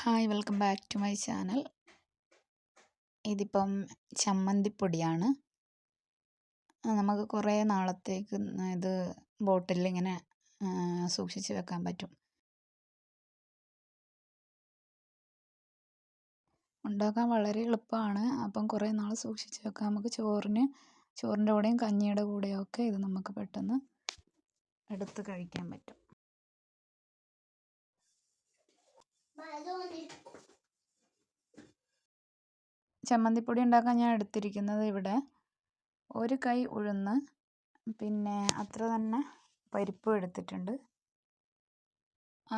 Hi welcome back to my channel ഇതിപ്പം ചമ്മന്തിപ്പൊടിയാണ്. നമുക്ക് കുറേ നാളത്തേക്ക് ഇത് ബോട്ടിലിൽ ഇങ്ങനെ സൂക്ഷിച്ച് വെക്കാൻ പറ്റും. ഉണ്ടാക്കാൻ വളരെ എളുപ്പമാണ്. അപ്പം കുറേ നാൾ സൂക്ഷിച്ച് വെക്കാം. നമുക്ക് ചോറിന് ചോറിന്റെ കൂടെയും കഞ്ഞിയുടെ കൂടെയും ഒക്കെ ഇത് നമുക്ക് പെട്ടെന്ന് എടുത്ത് കഴിക്കാൻ പറ്റും. ചമ്മന്തിപ്പൊടി ഉണ്ടാക്കാൻ ഞാൻ എടുത്തിരിക്കുന്നത് ഇവിടെ. ഒരു കൈ ഉഴുന്ന് പിന്നെ അത്ര തന്നെ പരിപ്പും എടുത്തിട്ടുണ്ട്.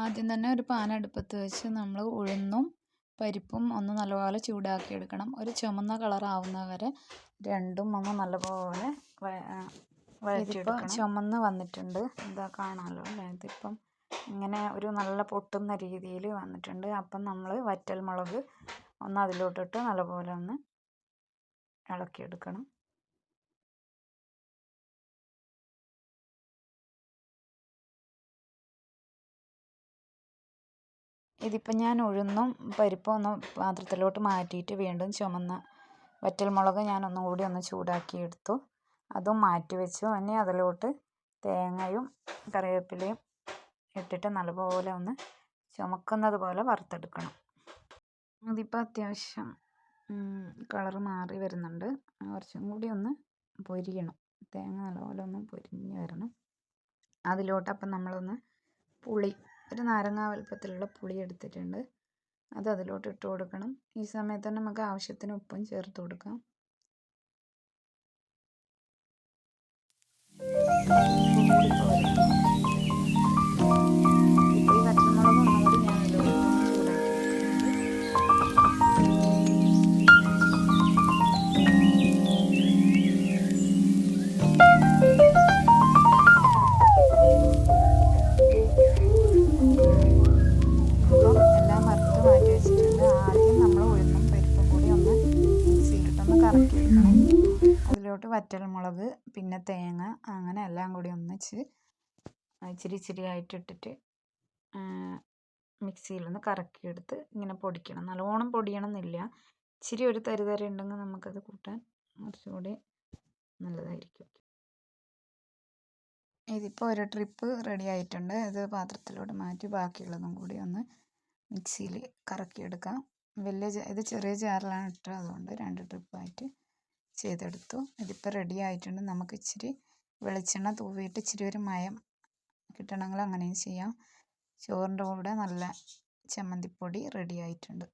ആദ്യം തന്നെ ഒരു പാൻ അടുപ്പത്ത് വെച്ച് നമ്മൾ ഉഴുന്നും പരിപ്പും ഒന്ന് നല്ലപോലെ ചൂടാക്കി എടുക്കണം. ഒരു ചുമന്ന കളർ ആവുന്നവരെ രണ്ടും ഒന്ന് നല്ലപോലെ ചുമന്ന് വന്നിട്ടുണ്ട്. എന്താ കാണാമല്ലോ അല്ലേ? ഇതിപ്പം ഇങ്ങനെ ഒരു നല്ല പൊട്ടുന്ന രീതിയിൽ വന്നിട്ടുണ്ട്. അപ്പം നമ്മൾ വറ്റൽ മുളക് ഒന്ന് അതിലോട്ടിട്ട് നല്ലപോലെ ഒന്ന് ഇളക്കിയെടുക്കണം. ഇതിപ്പം ഞാൻ ഉഴുന്നും പരിപ്പും ഒന്ന് പാത്രത്തിലോട്ട് മാറ്റിയിട്ട് വീണ്ടും ചുമന്ന വറ്റൽ മുളക് ഞാൻ ഒന്നും കൂടി ഒന്ന് ചൂടാക്കി എടുത്തു അതും മാറ്റി വെച്ചു. ഇനി അതിലോട്ട് തേങ്ങയും കറിവേപ്പിലയും ഇട്ടിട്ട് നല്ലപോലെ ഒന്ന് ചുമക്കുന്നത് പോലെ വറുത്തെടുക്കണം. അതിപ്പോൾ അത്യാവശ്യം കളർ മാറി വരുന്നുണ്ട്. കുറച്ചും കൂടി ഒന്ന് പൊരിയണം. തേങ്ങ നല്ലപോലെ ഒന്ന് പൊരിഞ്ഞ് വരണം. അതിലോട്ട് അപ്പം നമ്മളൊന്ന് പുളി ഒരു നാരങ്ങ വലുപ്പത്തിലുള്ള പുളി എടുത്തിട്ടുണ്ട്. അത് അതിലോട്ട് ഇട്ട് കൊടുക്കണം. ഈ സമയത്ത് തന്നെ നമുക്ക് ആവശ്യത്തിന് ഉപ്പും ചേർത്ത് കൊടുക്കാം. അതിലോട്ട് വറ്റൽമുളക് പിന്നെ തേങ്ങ അങ്ങനെ എല്ലാം കൂടി ഒന്നിച്ച് ഇച്ചിരി ഇച്ചിരി ആയിട്ട് ഇട്ടിട്ട് മിക്സിയിലൊന്ന് കറക്കിയെടുത്ത് ഇങ്ങനെ പൊടിക്കണം. നല്ലോണം പൊടിയണം എന്നില്ല ഇച്ചിരി ഒരു തരി തരി ഉണ്ടെങ്കിൽ നമുക്കത് കൂട്ടാൻ കുറച്ചുകൂടി നല്ലതായിരിക്കും. ഇതിപ്പോൾ ഒരു ട്രിപ്പ് റെഡി ആയിട്ടുണ്ട്. ഇത് പാത്രത്തിലോട്ട് മാറ്റി ബാക്കിയുള്ളതും കൂടി ഒന്ന് മിക്സിയിൽ കറക്കിയെടുക്കാം. വലിയ ഇത് ചെറിയ ജാറിലാണ് ഇട്ടത്. അതുകൊണ്ട് രണ്ട് ട്രിപ്പായിട്ട് ചെയ്തെടുത്തു. ഇതിപ്പോൾ റെഡി ആയിട്ടുണ്ട്. നമുക്ക് ഇച്ചിരി വെളിച്ചെണ്ണ തൂവിയിട്ട് ഇച്ചിരി ഒരു മയം കിട്ടണമെങ്കിൽ അങ്ങനെയും ചെയ്യാം. ചോറിന്റെ കൂടെ നല്ല ചമ്മന്തിപ്പൊടി റെഡി ആയിട്ടുണ്ട്.